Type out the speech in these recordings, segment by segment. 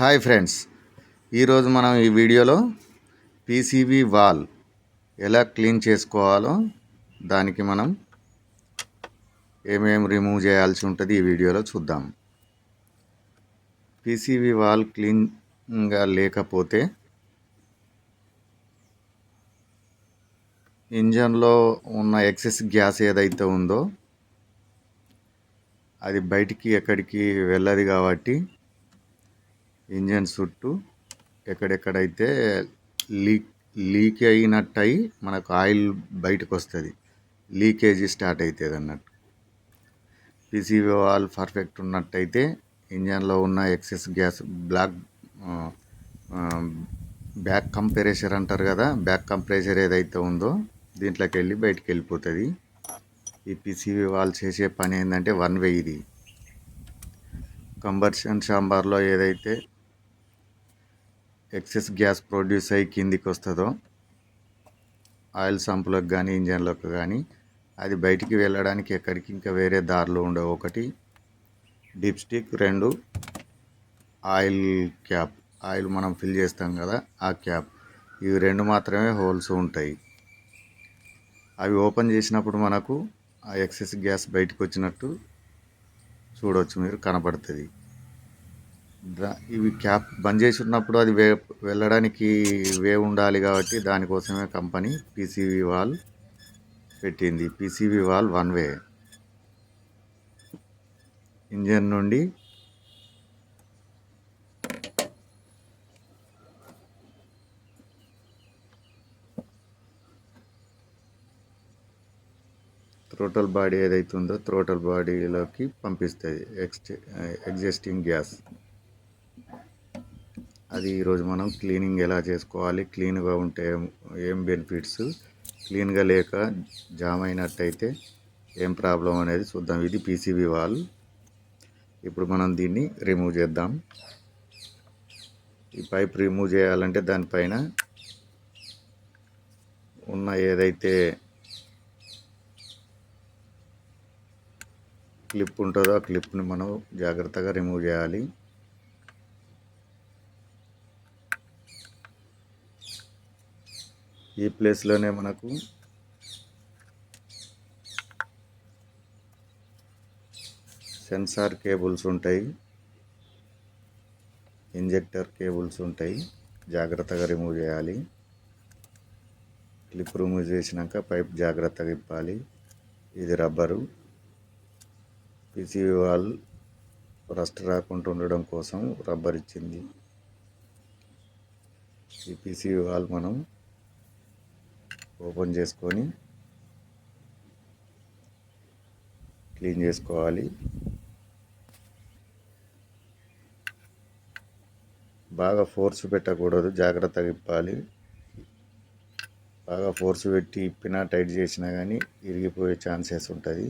Hi friends. ఈరోజు మనం ఈ వీడియోలో పీసీబీ వాల్ ఎలా క్లీన్ చేసుకోవాలో దానికి మనం ఏమేమి రిమూవ్ చేయాల్సి ఉంటుంది ఈ వీడియోలో చూద్దాం. పీసీబీ వాల్ క్లీన్గా లేకపోతే ఇంజన్లో ఉన్న ఎక్సెస్ గ్యాస్ ఏదైతే ఉందో అది బయటికి ఎక్కడికి వెళ్ళదు కాబట్టి ఇంజన్ చుట్టూ ఎక్కడెక్కడైతే లీక్ లీక్ అయినట్టు అయి మనకు ఆయిల్ బయటకు వస్తుంది లీకేజీ స్టార్ట్ అవుతుంది అన్నట్టు పీసీవీ వాల్ పర్ఫెక్ట్ ఉన్నట్టయితే ఇంజన్లో ఉన్న excess gas block back compressor అంటారు కదా బ్యాక్ కంప్రెషర్ ఏదైతే ఉందో దీంట్లోకి వెళ్ళి బయటికి వెళ్ళిపోతుంది ఈ పిసివి వాల్ చేసే పని ఏంటంటే వన్ వే ఇది కంబర్షన్ సాంబార్లో ఏదైతే ఎక్సెస్ గ్యాస్ ప్రొడ్యూస్ అయ్యి కిందికి వస్తుందో ఆయిల్ సంపులకు కానీ ఇంజన్లకు కానీ అది బయటికి వెళ్ళడానికి ఎక్కడికి ఇంకా వేరే దారులు ఉండవు. ఒకటి డిప్ స్టిక్ రెండు ఆయిల్ క్యాప్. ఆయిల్ మనం ఫిల్ చేస్తాం కదా ఆ క్యాప్. ఇవి రెండు మాత్రమే హోల్స్ ఉంటాయి. అవి ఓపెన్ చేసినప్పుడు మనకు ఆ ఎక్సెస్ గ్యాస్ బయటకు వచ్చినట్టు చూడవచ్చు మీరు కనపడుతుంది. ఇవి క్యాప్ బంద్ చేసి ఉన్నప్పుడు అది వే వెళ్ళడానికి వే ఉండాలి కాబట్టి దానికోసమే కంపెనీ పీసీవీ వాల్ పెట్టింది. PCV valve one way. Engine నుండి థ్రోటల్ బాడీ ఏదైతుందో త్రోటల్ థ్రోటల్ బాడీలోకి పంపిస్తుంది. Ex existing gas. అది ఈరోజు మనం క్లీనింగ్ ఎలా చేసుకోవాలి? క్లీన్గా ఉంటే ఏం బెనిఫిట్స్? క్లీన్గా లేక జామ్ అయినట్టయితే ఏం ప్రాబ్లం అనేది చూద్దాం. ఇది పీసీబీ వాల్. ఇప్పుడు మనం దీన్ని రిమూవ్ చేద్దాం. ఈ పైప్ రిమూవ్ చేయాలంటే దానిపైన ఉన్న ఏదైతే క్లిప్ ఉంటుందో ఆ క్లిప్ని మనం జాగ్రత్తగా రిమూవ్ చేయాలి. ఈ ప్లేస్లోనే మనకు సెన్సార్ కేబుల్స్ ఉంటాయి ఇంజెక్టర్ కేబుల్స్ ఉంటాయి జాగ్రత్తగా రిమూవ్ చేయాలి. క్లిప్ రిమూవ్ చేసినాక పైప్ జాగ్రత్తగా ఇప్పాలి ఇది రబ్బరు. పిసివి వాల్ రస్ట్ రాకుండా ఉండడం కోసం రబ్బర్ ఇచ్చింది. ఈ పిసివి వాల్ మనం ఓపెన్ చేసుకొని క్లీన్ చేసుకోవాలి. బాగా ఫోర్స్ పెట్టకూడదు జాగ్రత్తగా ఇప్పాలి బాగా ఫోర్స్ పెట్టి ఇప్పినా టైట్ చేసినా కానీ ఇరిగిపోయే ఛాన్సెస్ ఉంటుంది.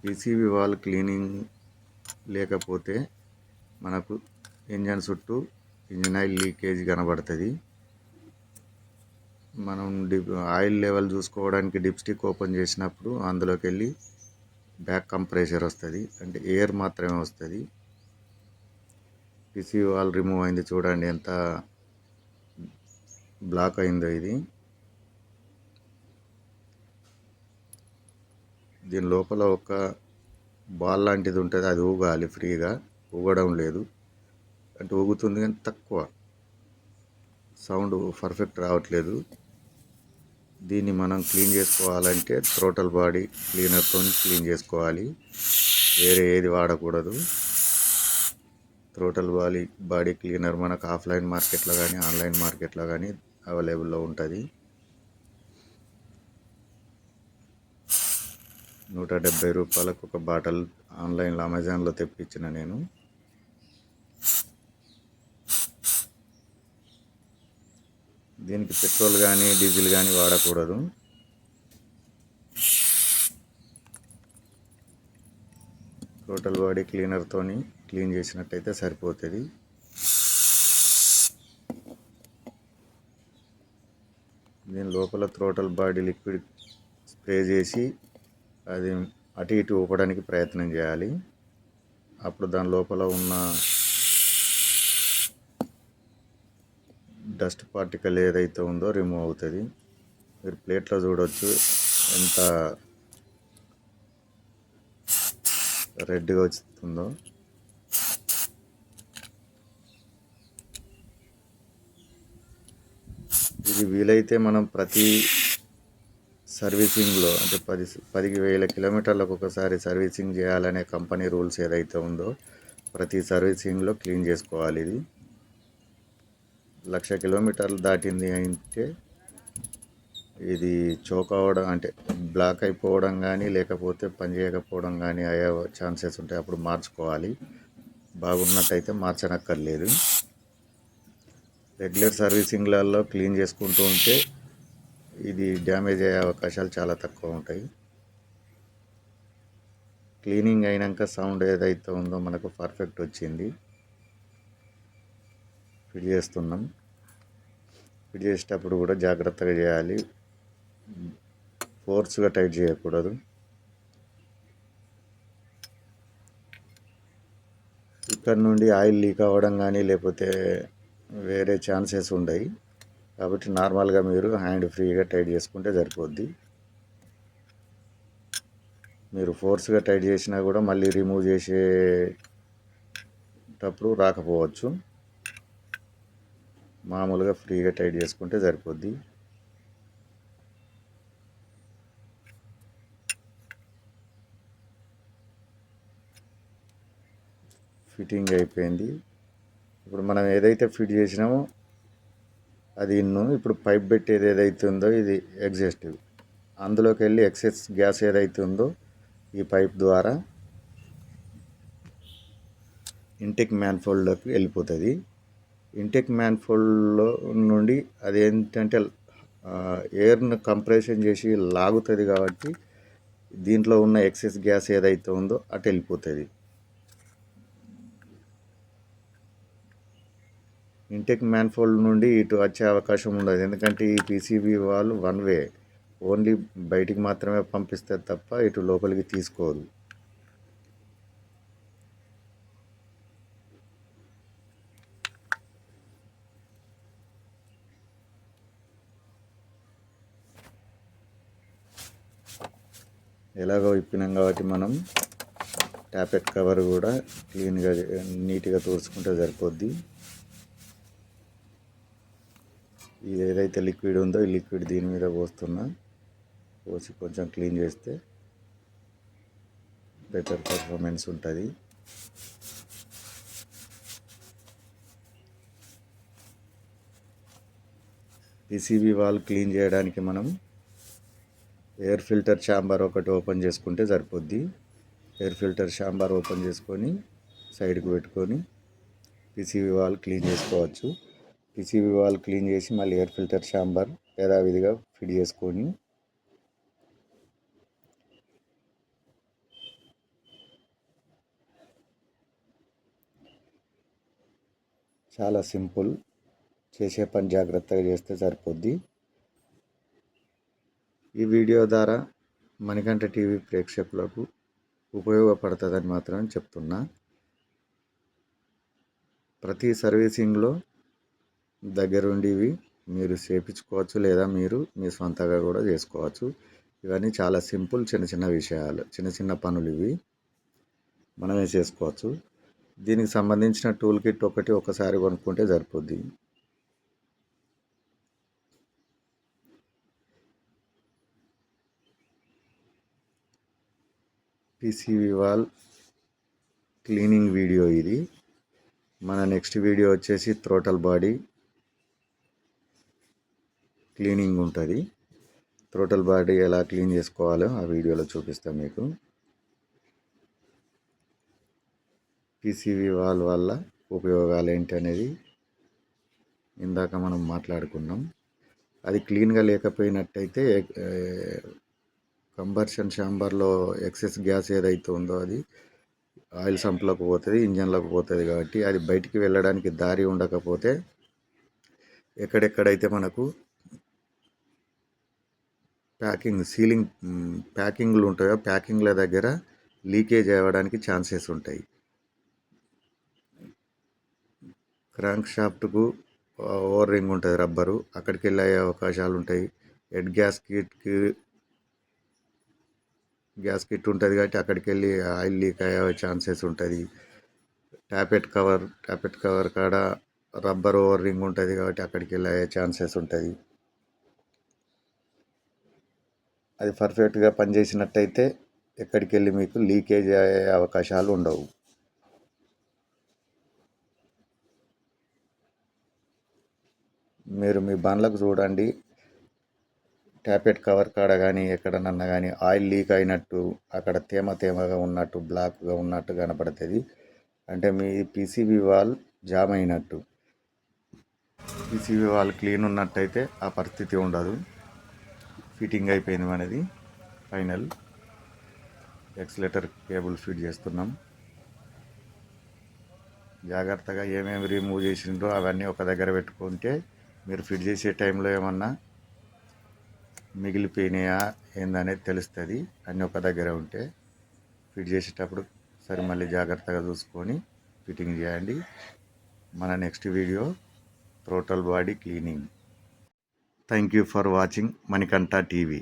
పీసీబీ వాల్ క్లీనింగ్ లేకపోతే మనకు ఇంజన్ చుట్టూ ఇంజన్ ఆయిల్ లీకేజ్ కనబడుతుంది. మనం డిప్ ఆయిల్ లెవెల్ చూసుకోవడానికి డిప్స్టిక్ ఓపెన్ చేసినప్పుడు అందులోకి వెళ్ళి బ్యాక్ కంప్రెషర్ వస్తుంది. అంటే ఎయిర్ మాత్రమే వస్తుంది. పిసి వాల్ రిమూవ్ అయింది చూడండి ఎంత బ్లాక్ అయిందో ఇది. దీని లోపల ఒక బాల్ లాంటిది ఉంటుంది అది ఊగాలి ఫ్రీగా ఊగడం లేదు. అంటే ఊగుతుంది కానీ తక్కువ. సౌండ్ పర్ఫెక్ట్ రావట్లేదు. దీన్ని మనం క్లీన్ చేసుకోవాలంటే టోటల్ బాడీ క్లీనర్తో క్లీన్ చేసుకోవాలి. వేరే ఏది వాడకూడదు. థ్రోటల్ బాడీ బాడీ క్లీనర్ మనకు ఆఫ్లైన్ మార్కెట్లో కానీ ఆన్లైన్ మార్కెట్లో కానీ అవైలబుల్లో ఉంటుంది. నూట డెబ్బై రూపాయలకు ఒక బాటిల్ ఆన్లైన్లో అమెజాన్లో తెప్పించిన నేను. దీనికి పెట్రోల్ కానీ డీజిల్ కానీ వాడకూడదు. టోటల్ బాడీ క్లీనర్తో క్లీన్ చేసినట్టయితే సరిపోతుంది. దీని లోపల త్రోటల్ బాడీ లిక్విడ్ స్ప్రే చేసి అది అటు ఇటు ఊపడానికి ప్రయత్నం చేయాలి. అప్పుడు దాని లోపల ఉన్న డస్ట్ పార్టికల్ ఏదైతే ఉందో రిమూవ్ అవుతుంది. మీరు ప్లేట్లో చూడవచ్చు ఎంత రెడ్గా వస్తుందో ఇది వీలైతే మనం ప్రతి సర్వీసింగ్లో అంటే పది పది వేల కిలోమీటర్లకు ఒకసారి సర్వీసింగ్ చేయాలనే కంపెనీ రూల్స్ ఏదైతే ఉందో ప్రతి సర్వీసింగ్లో క్లీన్ చేసుకోవాలి ఇది. లక్ష కిలోమీటర్లు దాటింది అంటే ఇది చోక్ అవ్వడం అంటే బ్లాక్ అయిపోవడం కానీ లేకపోతే పని చేయకపోవడం కానీ అయ్యే ఛాన్సెస్ ఉంటాయి. అప్పుడు మార్చుకోవాలి. బాగున్నట్టయితే మార్చనక్కర్లేదు. రెగ్యులర్ సర్వీసింగ్లలో క్లీన్ చేసుకుంటూ ఉంటే ఇది డ్యామేజ్ అయ్యే అవకాశాలు చాలా తక్కువ ఉంటాయి. క్లీనింగ్ అయినాక సౌండ్ ఏదైతే ఉందో మనకు పర్ఫెక్ట్ వచ్చింది. ఫిట్ చేస్తున్నాం. ఫిట్ చేసేటప్పుడు కూడా జాగ్రత్తగా చేయాలి. ఫోర్స్గా టైట్ చేయకూడదు. ఇక్కడ నుండి ఆయిల్ లీక్ అవ్వడం కానీ లేకపోతే వేరే ఛాన్సెస్ ఉండయి కాబట్టి నార్మల్గా మీరు హ్యాండ్ ఫ్రీగా టైట్ చేసుకుంటే సరిపోద్ది. మీరు ఫోర్స్గా టైట్ చేసినా కూడా మళ్ళీ రిమూవ్ చేసేటప్పుడు రాకపోవచ్చు. మామూలుగా ఫ్రీగా టైట్ చేసుకుంటే సరిపోద్ది. ఫిట్టింగ్ అయిపోయింది. ఇప్పుడు మనం ఏదైతే ఫిట్ చేసినామో అది ఇన్ను ఇప్పుడు పైప్ పెట్టేది ఏదైతే ఉందో ఇది ఎగ్జాస్టివ్ అందులోకి వెళ్ళి ఎక్సెస్ గ్యాస్ ఏదైతే ఉందో ఈ పైప్ ద్వారా ఇంటెక్ మ్యాన్ఫోల్డ్లోకి వెళ్ళిపోతుంది. ఇంటెక్ మ్యాన్ఫోల్డ్లో నుండి అది ఏంటంటే ఎయిర్ను కంప్రెషన్ చేసి లాగుతుంది కాబట్టి దీంట్లో ఉన్న ఎక్సెస్ గ్యాస్ ఏదైతే ఉందో అటు వెళ్ళిపోతుంది. ఇంటెక్ మ్యాన్ఫోల్డ్ నుండి ఇటు వచ్చే అవకాశం ఉండదు. ఎందుకంటే ఈ పీసీబీ వాళ్ళు వన్ వే ఓన్లీ బయటికి మాత్రమే పంపిస్తే తప్ప ఇటు లోపలికి తీసుకోదు. ఎలాగో విప్పినాం కాబట్టి మనం ట్యాపెట్ కవర్ కూడా క్లీన్గా నీట్గా తుడుచుకుంటే సరిపోద్ది. ఇది ఏదైతే లిక్విడ్ ఉందో ఈ లిక్విడ్ దీని మీద పోస్తున్నా. పోసి కొంచెం క్లీన్ చేస్తే బెటర్ పర్ఫార్మెన్స్ ఉంటుంది. పిసిబి వాల్ క్లీన్ చేయడానికి మనం ఎయిర్ ఫిల్టర్ ఛాంబర్ ఒకటి ఓపెన్ చేసుకుంటే సరిపోద్ది. ఎయిర్ ఫిల్టర్ ఛాంబర్ ఓపెన్ చేసుకొని సైడ్కు పెట్టుకొని పిసిబి వాల్ క్లీన్ చేసుకోవచ్చు. పిసిబి వాల్ క్లీన్ చేసి మళ్ళీ ఎయిర్ ఫిల్టర్ ఛాంబర్ యథావిధిగా ఫిట్ చేసుకొని చాలా సింపుల్ చేసే పని జాగ్రత్తగా చేస్తే సరిపోద్ది. ఈ వీడియో ద్వారా మణికంఠ టీవీ ప్రేక్షకులకు ఉపయోగపడుతుందని మాత్రం చెప్తున్నా. ప్రతి సర్వీసింగ్లో దగ్గరుండి ఇవి మీరు చేపించుకోవచ్చు లేదా మీరు మీ సొంతగా కూడా చేసుకోవచ్చు. ఇవన్నీ చాలా సింపుల్ చిన్న చిన్న విషయాలు చిన్న చిన్న పనులు ఇవి మనమే చేసుకోవచ్చు. దీనికి సంబంధించిన టూల్ కిట్ ఒకటి ఒకసారి కొనుక్కుంటే సరిపోద్ది. పిసివి వాల్ క్లీనింగ్ వీడియో ఇది. మన నెక్స్ట్ వీడియో వచ్చేసి త్రోటల్ బాడీ క్లీనింగ్ ఉంటుంది. త్రోటల్ బాడీ ఎలా క్లీన్ చేసుకోవాలో ఆ వీడియోలో చూపిస్తాను మీకు. పీసీవీ వాల్ వల్ల ఉపయోగాలు ఏంటి అనేది ఇందాక మనం మాట్లాడుకున్నాం. అది క్లీన్గా లేకపోయినట్టయితే కంబర్షన్ ఛాంబర్లో ఎక్సెస్ గ్యాస్ ఏదైతే ఉందో అది ఆయిల్ సంప్లోకి పోతుంది ఇంజన్లోకి పోతుంది కాబట్టి అది బయటికి వెళ్ళడానికి దారి ఉండకపోతే ఎక్కడెక్కడైతే మనకు ప్యాకింగ్ సీలింగ్ ప్యాకింగ్లు ఉంటాయో? ప్యాకింగ్ల దగ్గర లీకేజ్ అవ్వడానికి ఛాన్సెస్ ఉంటాయి. క్రాంక్ షాఫ్ట్కు ఓవర్ రింగ్ ఉంటుంది రబ్బరు. అక్కడికి వెళ్ళే అవకాశాలు ఉంటాయి. హెడ్ గ్యాస్ కిట్కి గ్యాస్ కిట్ ఉంటుంది కాబట్టి అక్కడికి వెళ్ళి ఆయిల్ లీక్ అయ్యే ఛాన్సెస్ ఉంటుంది ట్యాపెట్ కవర్ ట్యాపెట్ కవర్ కాడ రబ్బర్ ఓవర్ రింగ్ ఉంటుంది కాబట్టి అక్కడికి వెళ్ళే ఛాన్సెస్ ఉంటుంది అది పర్ఫెక్ట్గా పనిచేసినట్టయితే ఎక్కడికి వెళ్ళి మీకు లీకేజ్ అయ్యే అవకాశాలు ఉండవు. మీరు మీ బండ్లకు చూడండి. ట్యాపెట్ కవర్ కాడ కానీ ఎక్కడనన్నా కానీ ఆయిల్ లీక్ అయినట్టు అక్కడ తేమ తేమగా ఉన్నట్టు బ్లాక్గా ఉన్నట్టు కనపడుతుంది. అంటే మీ పీసీబీ వాల్ జామ్ అయినట్టు. పీసీబీ వాల్ క్లీన్ ఉన్నట్టయితే ఆ పరిస్థితి ఉండదు. ఫిట్టింగ్ అయిపోయింది మనది. ఫైనల్ ఎక్స్లేటర్ కేబుల్ ఫిట్ చేస్తున్నాం. జాగ్రత్తగా ఏమేమి రిమూవ్ చేసిండ్రో అవన్నీ ఒక దగ్గర పెట్టుకుంటే మీరు ఫిట్ చేసే టైంలో ఏమన్నా మిగిలిపోయినాయా ఏందనేది తెలుస్తుంది. అన్నీ ఒక దగ్గర ఉంటే ఫిట్ చేసేటప్పుడు సరే మళ్ళీ జాగ్రత్తగా చూసుకొని ఫిట్టింగ్ చేయండి. మన next video total body cleaning thank you for watching Manikanta TV.